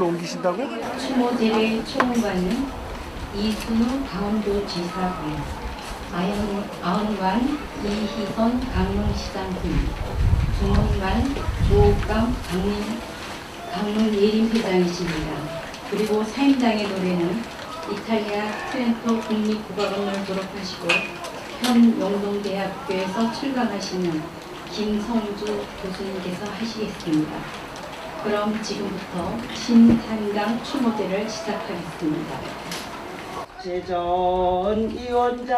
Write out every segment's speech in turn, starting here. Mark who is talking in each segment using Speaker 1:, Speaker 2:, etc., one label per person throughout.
Speaker 1: 여기로 옮기신다고?
Speaker 2: 추모제의 총무관은 이순우 강원도 지사분, 아영, 아흥관 이희선 강릉시장 군, 중원관 조옥감 강릉, 강릉 예림회장이십니다. 그리고 사임당의 노래는 이탈리아 트렌토 국립국어학원을 졸업하시고 현 영동대학교에서 출강하시는 김성주 교수님께서 하시겠습니다. 그럼 지금부터 신탄강 추모제를 시작하겠습니다.
Speaker 3: 제전위원장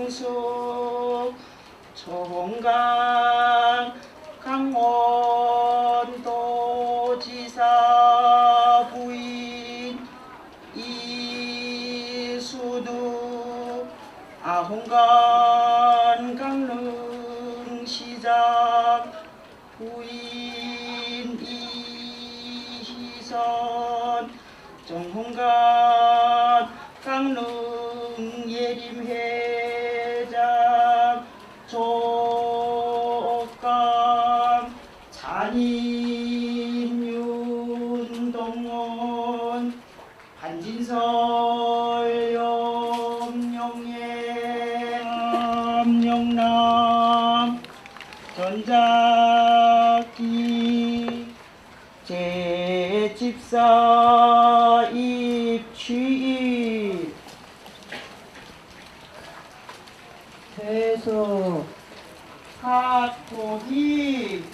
Speaker 3: 함정숙 총강 강원도지사 부인 이수두 아홍간 강릉시장 정 카토기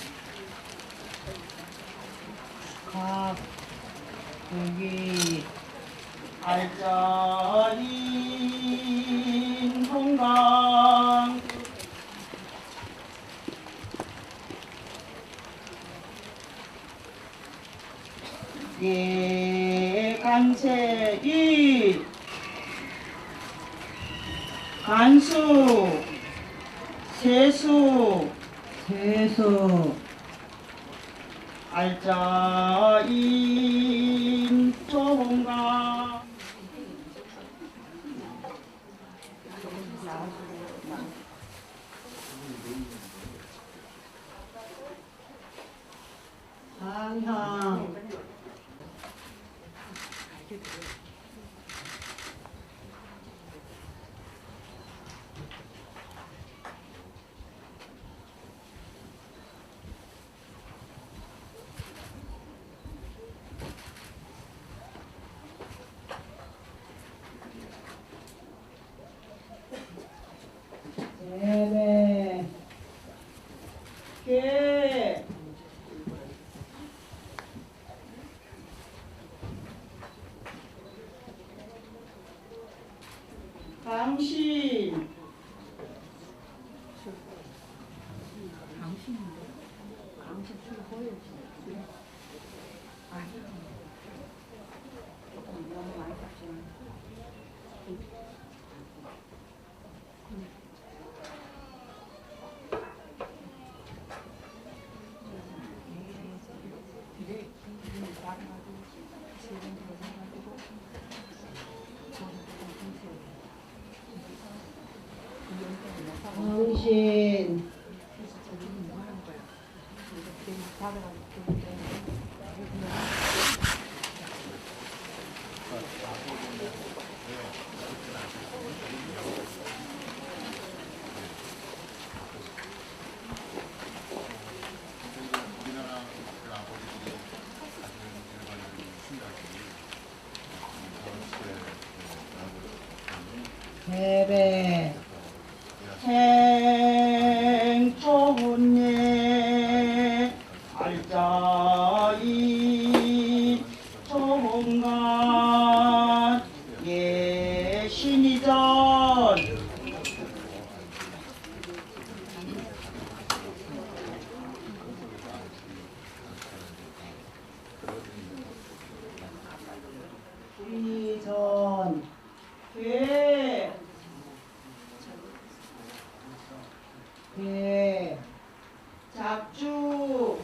Speaker 3: 카토기 알짜인 홍강 예간세이 간수 세수. 세수. 알짜인 조홍강 상향 네네 개 당신 당신. 세배 생초혼예 알짜이 초혼간 예신이전 배 작주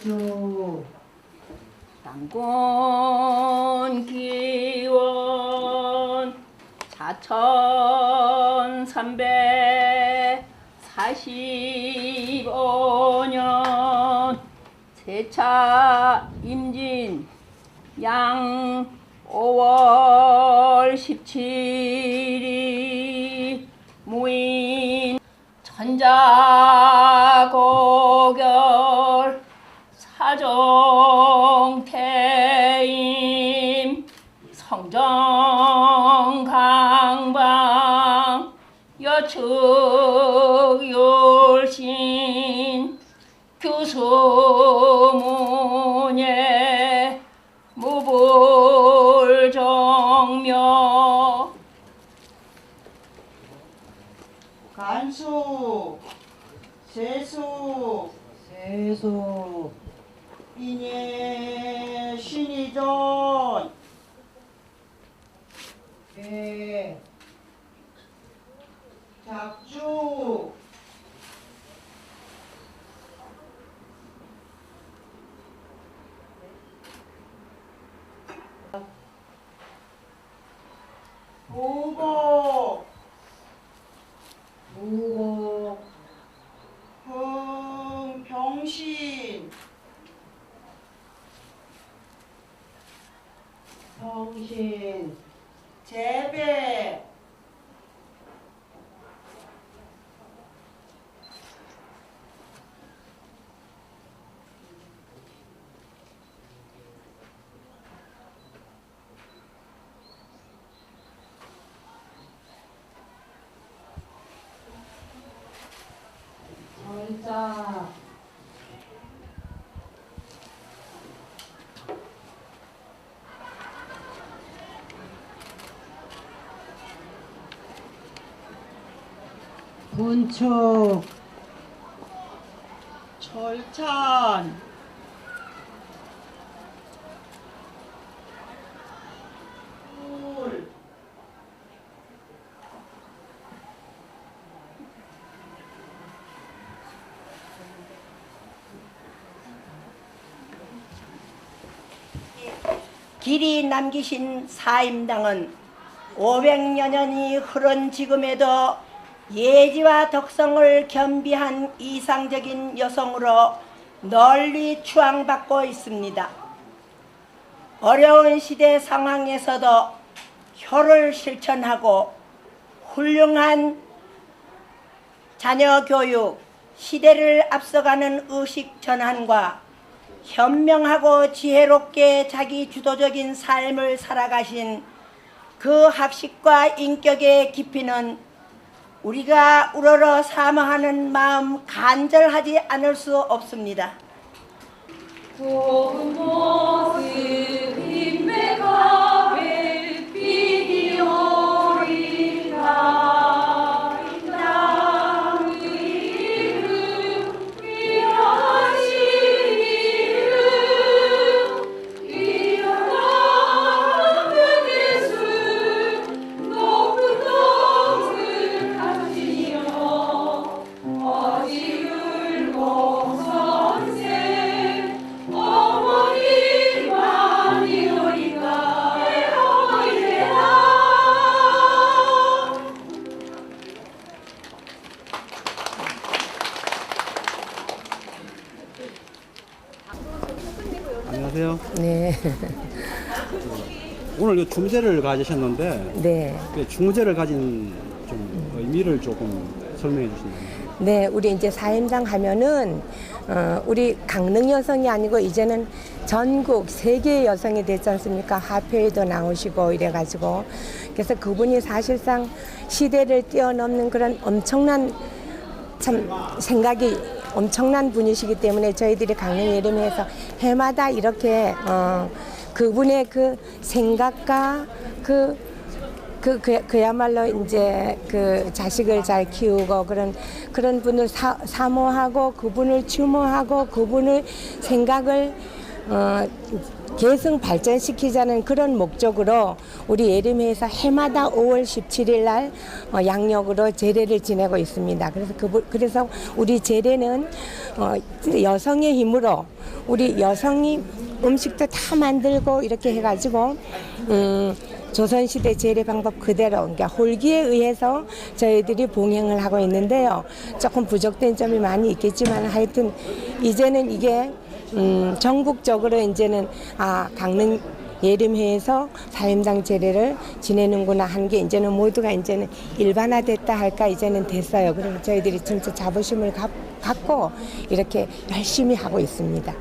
Speaker 3: 작주
Speaker 4: 땅권 기원 사천삼백 사십오년 세차 임진 양 5월 17일 무인 천자 여측율신 교수문예 무불정묘
Speaker 3: 간수 세수
Speaker 1: 세수.
Speaker 3: 인예 신이전 배 작주 보복
Speaker 1: 무고
Speaker 3: 흥병신
Speaker 1: 성신
Speaker 3: 재배
Speaker 1: 절자 분축.
Speaker 3: 절찬. 울.
Speaker 5: 길이 남기신 사임당은 500여 년이 흐른 지금에도 예지와 덕성을 겸비한 이상적인 여성으로 널리 추앙받고 있습니다. 어려운 시대 상황에서도 효를 실천하고 훌륭한 자녀 교육, 시대를 앞서가는 의식 전환과 현명하고 지혜롭게 자기 주도적인 삶을 살아가신 그 학식과 인격의 깊이는 우리가 우러러 사모하는 마음 간절하지 않을 수 없습니다.
Speaker 4: 좋은 모습
Speaker 6: 오늘 이 중재를 가지셨는데
Speaker 7: 네,
Speaker 6: 그 중재를 가진 좀 의미를 조금 설명해 주신다면.
Speaker 7: 네. 우리 이제 사임당 하면은 어, 우리 강릉 여성이 아니고 이제는 전국 세계 여성이 됐지 않습니까? 화폐에도 나오시고 이래가지고 그래서 그분이 사실상 시대를 뛰어넘는 그런 엄청난 참 생각이 엄청난 분이시기 때문에 저희들이 강릉 예림에서 해마다 이렇게 어, 그분의 그 생각과 그 그, 그 그야말로 이제 그 자식을 잘 키우고 그런 그런 분을 사, 사모하고 그분을 추모하고 그분을 생각을 어, 계승 발전시키자는 그런 목적으로 우리 예림회에서 해마다 5월 17일 날 어, 양력으로 제례를 지내고 있습니다. 그래서 그 그래서 우리 제례는 어, 여성의 힘으로 우리 여성이 음식도 다 만들고 이렇게 해가지고 음, 조선시대 재래 방법 그대로 그러니까 홀기에 의해서 저희들이 봉행을 하고 있는데요. 조금 부족된 점이 많이 있겠지만 하여튼 이제는 이게 음, 전국적으로 이제는 아 강릉 예림회에서 사임당 제례를 지내는구나 하는 게 이제는 모두가 이제는 일반화됐다 할까 이제는 됐어요. 그래서 저희들이 진짜 자부심을 갖, 갖고 이렇게 열심히 하고 있습니다.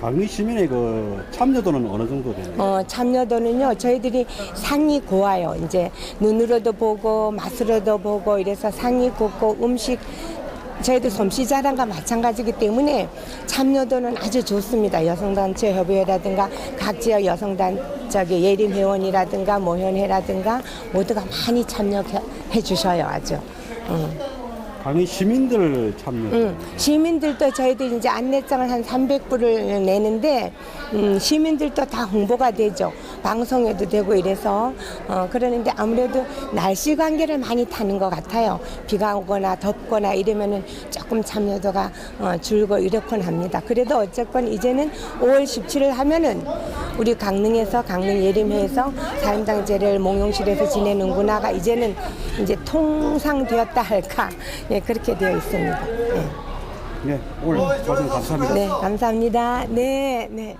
Speaker 6: 강릉 시민의 그 참여도는 어느 정도 되나요?
Speaker 7: 어, 참여도는요, 저희들이 상이 고와요. 이제 눈으로도 보고, 맛으로도 보고, 이래서 상이 곱고, 음식, 저희들 솜씨 자랑과 마찬가지이기 때문에 참여도는 아주 좋습니다. 여성단체 협의회라든가 각 지역 여성단, 저기 예림 회원이라든가 모현회라든가 모두가 많이 참여해 주셔요, 아주. 음.
Speaker 6: 강릉 시민들 참여.
Speaker 7: 음, 시민들도 저희들 이제 안내장을 한 300부를 내는데 음, 시민들도 다 홍보가 되죠. 방송에도 되고 이래서 어, 그러는데 아무래도 날씨 관계를 많이 타는 것 같아요. 비가 오거나 덥거나 이러면은 조금 참여도가 어, 줄고 이렇곤 합니다. 그래도 어쨌건 이제는 5월 17일 하면은 우리 강릉에서 강릉 예림회에서 사임당 제례를 몽용실에서 지내는구나가 이제는 이제 통상되었다 할까 예, 그렇게 되어 있습니다. 예.
Speaker 6: 네, 오늘 말씀 감사합니다.
Speaker 7: 네, 감사합니다. 네, 네.